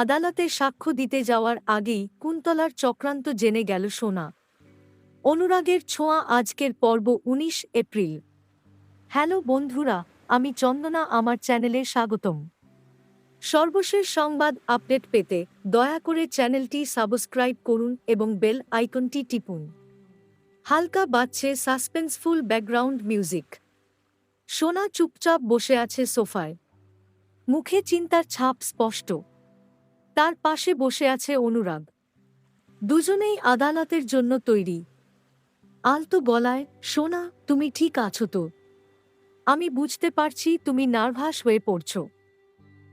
আদালতে সাক্ষ্য দিতে যাওয়ার আগেই কুন্তলার চক্রান্ত জেনে গেল সোনা। অনুরাগের ছোঁয়া আজকের পর্ব উনিশ এপ্রিল। হ্যালো বন্ধুরা, আমি চন্দনা, আমার চ্যানেলে স্বাগতম। সর্বশেষ সংবাদ আপডেট পেতে দয়া করে চ্যানেলটি সাবস্ক্রাইব করুন এবং বেল আইকনটি টিপুন। হালকা বাজছে সাসপেন্সফুল ব্যাকগ্রাউন্ড মিউজিক। সোনা চুপচাপ বসে আছে সোফায়। মুখে চিন্তার ছাপ স্পষ্ট। তার পাশে বসে আছে অনুরাগ। দুজনেই আদালতের জন্য তৈরি। আলতো গলায়, সোনা, তুমি ঠিক আছো তো? আমি বুঝতে পারছি তুমি নার্ভাস হয়ে পড়ছ।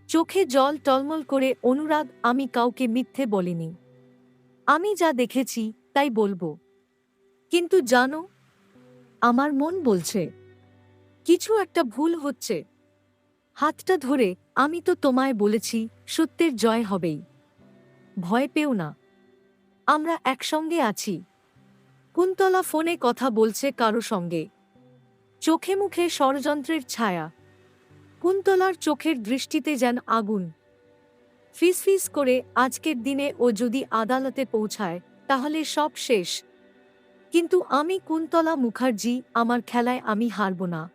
চোখে জল টলমল করে অনুরাগ, আমি কাউকে মিথ্যে বলিনি। আমি যা দেখেছি, তাই বলব। কিন্তু জানো, আমার মন বলছে, কিছু একটা ভুল হচ্ছে। হাতটা ধরে আমি তো তোমায় বলেছি, সত্যের জয় হবেই। ভয় পেও না। আমরা একসঙ্গে আছি। কুন্তলা ফোনে কথা বলছে কারও সঙ্গে। চোখে মুখে ষড়যন্ত্রের ছায়া। কুন্তলার চোখের দৃষ্টিতে যেন আগুন। ফিসফিস করে আজকের দিনে ও যদি আদালতে পৌঁছায়, তাহলে সব শেষ। কিন্তু আমি কুন্তলা মুখার্জি, আমার খেলায় আমি হারব না।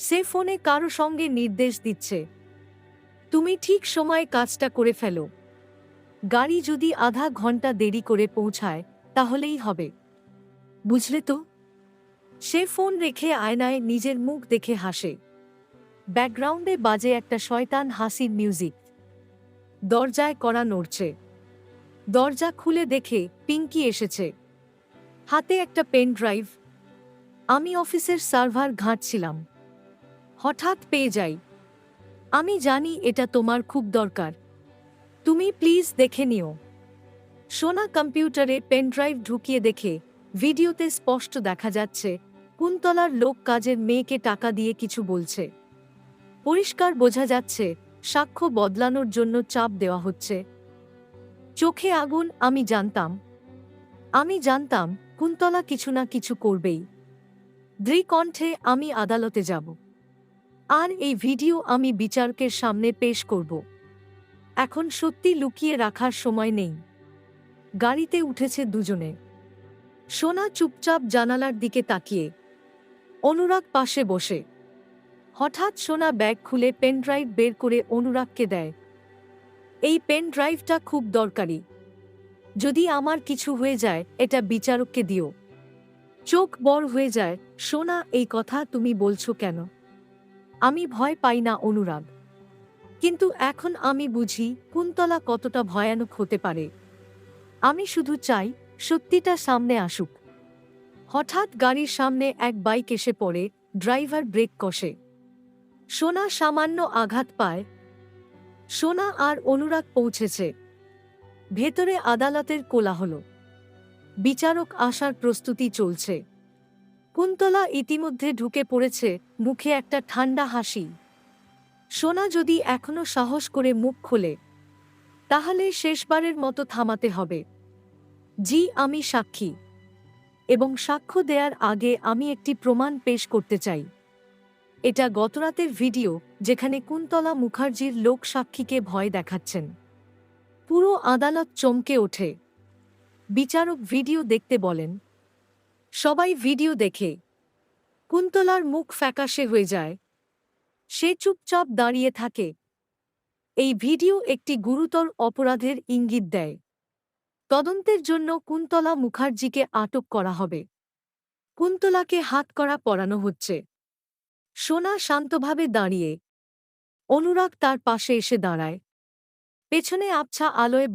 সে ফোনে কারও সঙ্গে নির্দেশ দিচ্ছে। তুমি ঠিক সময়ে কাজটা করে ফেলো। গাড়ি যদি আধা ঘণ্টা দেরি করে পৌঁছায়, তাহলেই হবে। বুঝলে তো? সে ফোন রেখে আয়নায় নিজের মুখ দেখে হাসে। ব্যাকগ্রাউন্ডে বাজে একটা শয়তান হাসির মিউজিক। দরজায় করা নড়ছে। দরজা খুলে দেখে পিঙ্কি এসেছে। হাতে একটা পেন ড্রাইভ। আমি অফিসের সার্ভার ঘাঁটছিলাম। হঠাৎ পেয়ে যাই। আমি জানি এটা তোমার খুব দরকার। তুমি প্লিজ দেখে নিও। সোনা কম্পিউটারে পেনড্রাইভ ঢুকিয়ে দেখে ভিডিওতে স্পষ্ট দেখা যাচ্ছে, কুন্তলার লোক কাজের মেয়েকে টাকা দিয়ে কিছু বলছে। পরিষ্কার বোঝা যাচ্ছে, সাক্ষ্য বদলানোর জন্য চাপ দেওয়া হচ্ছে। চোখে আগুন, আমি জানতাম। আমি জানতাম, কুন্তলা কিছু না কিছু করবেই। দৃকণ্ঠে আমি আদালতে যাব। আর এই ভিডিও আমি বিচারকের সামনে পেশ করব। এখন সত্যি লুকিয়ে রাখার সময় নেই। গাড়িতে উঠেছে দুজনে। সোনা চুপচাপ জানালার দিকে তাকিয়ে। অনুরাগ পাশে বসে। হঠাৎ সোনা ব্যাগ খুলে পেনড্রাইভ বের করে অনুরাগকে দেয়। এই পেন ড্রাইভটা খুব দরকারি। যদি আমার কিছু হয়ে যায়, এটা বিচারককে দিও। চোখ বড় হয়ে যায়, সোনা, এই কথা তুমি বলছো কেন? আমি ভয় পাই না, অনুরাগ। কিন্তু এখন আমি বুঝি কুন্তলা কতটা ভয়ানক হতে পারে। আমি শুধু চাই সত্যিটা সামনে আসুক। হঠাৎ গাড়ির সামনে এক বাইক এসে পড়ে, ড্রাইভার ব্রেক কষে। সোনা সামান্য আঘাত পায়। সোনা আর অনুরাগ পৌঁছেছে। ভেতরে আদালতের কোলাহল। বিচারক আসার প্রস্তুতি চলছে। কুন্তলা ইতিমধ্যে ঢুকে পড়েছে মুখে একটা ঠান্ডা হাসি। সোনা যদি এখনও সাহস করে মুখ খোলে, তাহলে শেষবারের মতো থামাতে হবে। জি, আমি সাক্ষী। এবং সাক্ষ্য দেওয়ার আগে আমি একটি প্রমাণ পেশ করতে চাই। এটা গতরাতের ভিডিও যেখানে কুন্তলা মুখার্জির লোক সাক্ষীকে ভয় দেখাচ্ছেন। পুরো আদালত চমকে ওঠে। বিচারক ভিডিও দেখতে বলেন সবাই ভিডিও দেখে। কুন্তলার মুখ ফ্যাকাশে হয়ে যায়। সে চুপচাপ দাঁড়িয়ে থাকে। এই ভিডিও একটি গুরুতর অপরাধের ইঙ্গিত দেয়। তদন্তের জন্য কুন্তলা মুখার্জিকে আটক করা হবে। কুন্তলাকে হাত করা পরানো হচ্ছে। সোনা শান্তভাবে দাঁড়িয়ে। অনুরাগ তার পাশে এসে দাঁড়ায়। পেছনে আবছা আলোয়